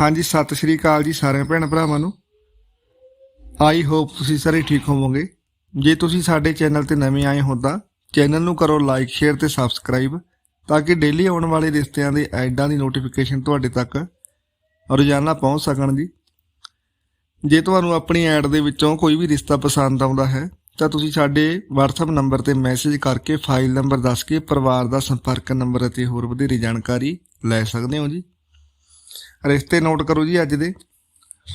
ਹਾਂਜੀ, ਸਤਿ ਸ਼੍ਰੀ ਅਕਾਲ ਜੀ ਸਾਰਿਆਂ ਭੈਣ ਭਰਾਵਾਂ ਨੂੰ। ਆਈ ਹੋਪ ਤੁਸੀਂ ਸਾਰੇ ਠੀਕ ਹੋਵੋਗੇ। ਜੇ ਤੁਸੀਂ ਸਾਡੇ ਚੈਨਲ ਤੇ ਨਵੇਂ ਆਏ ਹੋ ਤਾਂ ਚੈਨਲ ਨੂੰ ਕਰੋ ਲਾਈਕ, ਸ਼ੇਅਰ ਤੇ ਸਬਸਕ੍ਰਾਈਬ ਤਾਂ ਕਿ ਡੇਲੀ ਆਉਣ ਵਾਲੇ ਰਿਸ਼ਤਿਆਂ ਦੇ ਐਡਾਂ ਦੀ ਨੋਟੀਫਿਕੇਸ਼ਨ ਤੁਹਾਡੇ ਤੱਕ ਰੋਜ਼ਾਨਾ ਪਹੁੰਚ ਸਕਣ ਜੀ। ਜੇ ਤੁਹਾਨੂੰ ਆਪਣੀ ਐਡ ਦੇ ਵਿੱਚੋਂ ਕੋਈ ਵੀ ਰਿਸ਼ਤਾ ਪਸੰਦ ਆਉਂਦਾ ਹੈ ਤਾਂ ਤੁਸੀਂ ਸਾਡੇ WhatsApp ਨੰਬਰ ਤੇ ਮੈਸੇਜ ਕਰਕੇ ਫਾਈਲ ਨੰਬਰ ਦੱਸ ਕੇ ਪਰਿਵਾਰ ਦਾ ਸੰਪਰਕ ਨੰਬਰ ਅਤੇ ਹੋਰ ਵਧੇਰੀ ਜਾਣਕਾਰੀ ਲੈ ਸਕਦੇ ਹੋ ਜੀ। ਰਿਸ਼ਤੇ ਨੋਟ ਕਰੋ ਜੀ ਅੱਜ ਦੇ।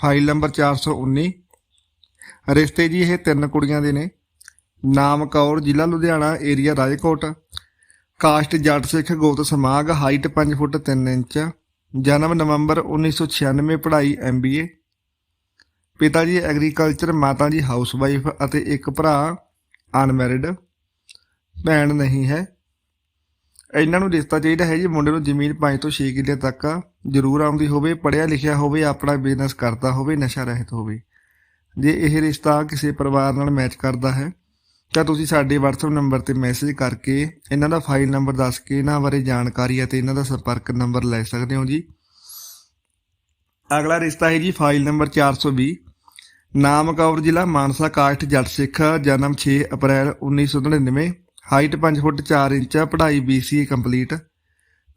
ਫਾਈਲ ਨੰਬਰ 419 ਰਿਸ਼ਤੇ ਜੀ, ਇਹ ਤਿੰਨ ਕੁੜੀਆਂ ਦੇ ਨੇ। ਨਾਮ ਕੌਰ, ਜ਼ਿਲ੍ਹਾ ਲੁਧਿਆਣਾ, ਏਰੀਆ ਰਾਜਕੋਟ। ਕਾਸਟ ਜੱਟ ਸਿੱਖ ਗੋਤ ਸਮਾਗ, ਹਾਈਟ 5 ਫੁੱਟ 3 ਇੰਚ। ਜਨਮ ਨਵੰਬਰ 1996 ਪੜ੍ਹਾਈ ਐਮਬੀਏ ਪਿਤਾ ਜੀ ਐਗਰੀਕਲਚਰ, ਮਾਤਾ ਜੀ ਹਾਊਸਵਾਈਫ ਅਤੇ ਇੱਕ ਭਰਾ ਅਨਮੈਰਿਡ। ਭੈਣ ਨਹੀਂ ਹੈ। ਇਹਨਾਂ ਨੂੰ ਰਿਸ਼ਤਾ ਚਾਹੀਦਾ ਹੈ ਜੀ, ਮੁੰਡੇ ਨੂੰ ਜ਼ਮੀਨ 5 ਤੋਂ 6 ਕਿੱਲੇ ਤੱਕ ਜ਼ਰੂਰ ਆਉਂਦੀ ਹੋਵੇ, ਪੜ੍ਹਿਆ ਲਿਖਿਆ ਹੋਵੇ, ਆਪਣਾ ਬਿਜ਼ਨਸ ਕਰਦਾ ਹੋਵੇ, ਨਸ਼ਾ ਰਹਿਤ ਹੋਵੇ। ਜੇ ਇਹ ਰਿਸ਼ਤਾ ਕਿਸੇ ਪਰਿਵਾਰ ਨਾਲ ਮੈਚ ਕਰਦਾ ਹੈ, ਤਾਂ ਤੁਸੀਂ ਸਾਡੇ WhatsApp ਨੰਬਰ ਤੇ ਮੈਸੇਜ ਕਰਕੇ ਇਹਨਾਂ ਦਾ ਫਾਈਲ ਨੰਬਰ ਦੱਸ ਕੇ ਇਹਨਾਂ ਬਾਰੇ ਜਾਣਕਾਰੀ ਅਤੇ ਇਹਨਾਂ ਦਾ ਸੰਪਰਕ ਨੰਬਰ ਲੈ ਸਕਦੇ ਹੋ ਜੀ। ਅਗਲਾ ਰਿਸ਼ਤਾ ਹੈ ਜੀ ਫਾਈਲ ਨੰਬਰ 420 ਨਾਮ ਕੌਰ ਜ਼ਿਲ੍ਹਾ ਮਾਨਸਾ, ਕਾਸਟ ਜੱਟ ਸਿੱਖ, ਜਨਮ 6 ਅਪ੍ਰੈਲ 1999 ਹਾਈਟ 5 ਫੁੱਟ 4 ਇੰਚ, ਪੜ੍ਹਾਈ BCA ਕੰਪਲੀਟ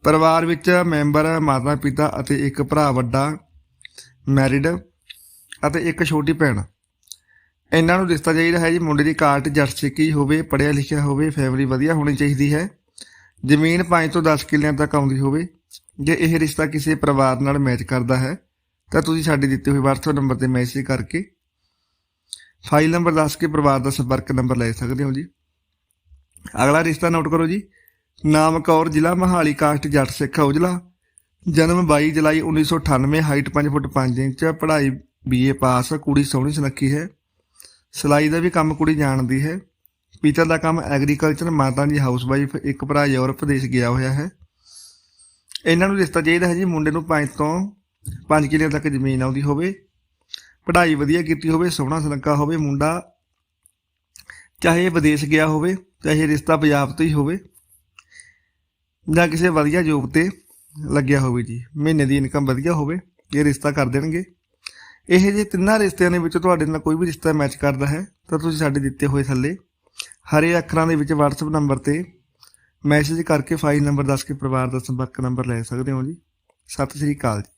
ਪਰਿਵਾਰ ਵਿੱਚ ਮੈਂਬਰ, ਮਾਤਾ ਪਿਤਾ ਅਤੇ ਇੱਕ ਭਰਾ ਵੱਡਾ ਮੈਰਿਡ ਅਤੇ ਇੱਕ ਛੋਟੀ ਭੈਣ। ਇਹਨਾਂ ਨੂੰ ਰਿਸ਼ਤਾ ਚਾਹੀਦਾ ਹੈ ਜੀ ਮੁੰਡੇ ਦੀ ਕਾਸਟ ਜੱਟ ਸਿੱਖ ਹੋਵੇ, ਪੜ੍ਹਿਆ ਲਿਖਿਆ ਹੋਵੇ ਫੈਮਿਲੀ ਵਧੀਆ ਹੋਣੀ ਚਾਹੀਦੀ ਹੈ। ਜ਼ਮੀਨ 5 ਤੋਂ 10 ਕਿੱਲਿਆਂ ਤੱਕ ਆਉਂਦੀ ਹੋਵੇ। ਜੇ ਇਹ ਰਿਸ਼ਤਾ ਕਿਸੇ ਪਰਿਵਾਰ ਨਾਲ ਮੈਚ ਕਰਦਾ ਹੈ, ਤਾਂ ਤੁਸੀਂ ਸਾਡੇ ਦਿੱਤੇ ਹੋਏ WhatsApp ਨੰਬਰ ਤੇ ਮੈਸੇਜ ਕਰਕੇ ਫਾਈਲ ਨੰਬਰ ਦੱਸ ਕੇ ਪਰਿਵਾਰ ਦਾ ਸੰਪਰਕ ਨੰਬਰ ਲੈ ਸਕਦੇ ਹੋ ਜੀ। ਅਗਲਾ ਰਿਸ਼ਤਾ ਨੋਟ ਕਰੋ ਜੀ। ਨਾਮ ਕੌਰ ਜ਼ਿਲ੍ਹਾ ਮਹਾਲੀ, ਕਾਸਟ ਜੱਟ ਸਿੱਖ ਔਜਲਾ। ਜਨਮ 22 ਜੁਲਾਈ 1998 ਹਾਈਟ 5 ਫੁੱਟ 5 ਇੰਚ, ਪੜ੍ਹਾਈ ਬੀਏ ਪਾਸ, ਕੁੜੀ ਸੋਹਣੀ ਸੁਨੱਖੀ ਹੈ। ਸਿਲਾਈ ਦਾ ਵੀ ਕੰਮ ਕੁੜੀ ਜਾਣਦੀ ਹੈ। ਪਿਤਾ ਦਾ ਕੰਮ ਐਗਰੀਕਲਚਰ, ਮਾਤਾ ਦੀ ਹਾਊਸਵਾਈਫ, ਇੱਕ ਭਰਾ ਯੂਰਪ, ਦੇਸ਼ ਗਿਆ ਹੋਇਆ ਹੈ। ਇਹਨਾਂ ਨੂੰ ਰਿਸ਼ਤਾ ਚਾਹੀਦਾ ਹੈ ਜੀ, ਮੁੰਡੇ ਨੂੰ 5 ਤੋਂ 5 ਕਿੱਲੇ ਤੱਕ ਜ਼ਮੀਨ ਆਉਂਦੀ ਹੋਵੇ। ਪੜ੍ਹਾਈ ਵਧੀਆ ਕੀਤੀ ਹੋਵੇ, ਸੋਹਣਾ ਸੁਨੱਖਾ ਹੋਵੇ ਮੁੰਡਾ। ਚਾਹੇ ਵਿਦੇਸ਼ ਗਿਆ ਹੋਵੇ ਚਾਹੇ ਰਿਸ਼ਤਾ ਪੰਜਾਬ ਤੋਂ ਹੀ ਹੋਵੇ ਜਾਂ ਕਿਸੇ ਵਧੀਆ ਜੋਬ ਤੇ ਲੱਗਿਆ ਹੋਵੇ ਜੀ। ਮਹੀਨੇ ਦੀ ਇਨਕਮ ਵਧੀਆ ਹੋਵੇ, ਇਹ ਰਿਸ਼ਤਾ ਕਰ ਦੇਣਗੇ। ਇਹ ਜੇ ਤਿੰਨਾਂ ਰਿਸ਼ਤਿਆਂ ਦੇ ਵਿੱਚ ਤੁਹਾਡੇ ਨਾਲ ਕੋਈ ਵੀ ਰਿਸ਼ਤਾ ਮੈਚ ਕਰਦਾ ਹੈ, ਤਾਂ ਤੁਸੀਂ ਸਾਡੇ ਦਿੱਤੇ ਹੋਏ ਥੱਲੇ ਹਰੇ ਅੱਖਰਾਂ ਦੇ ਵਿੱਚ WhatsApp ਨੰਬਰ ਤੇ ਮੈਸੇਜ ਕਰਕੇ ਫਾਈਲ ਨੰਬਰ ਦੱਸ ਕੇ ਪਰਿਵਾਰ ਦਾ ਸੰਪਰਕ ਨੰਬਰ ਲੈ ਸਕਦੇ ਹੋ ਜੀ। ਸਤਿ ਸ੍ਰੀ ਅਕਾਲ ਜੀ।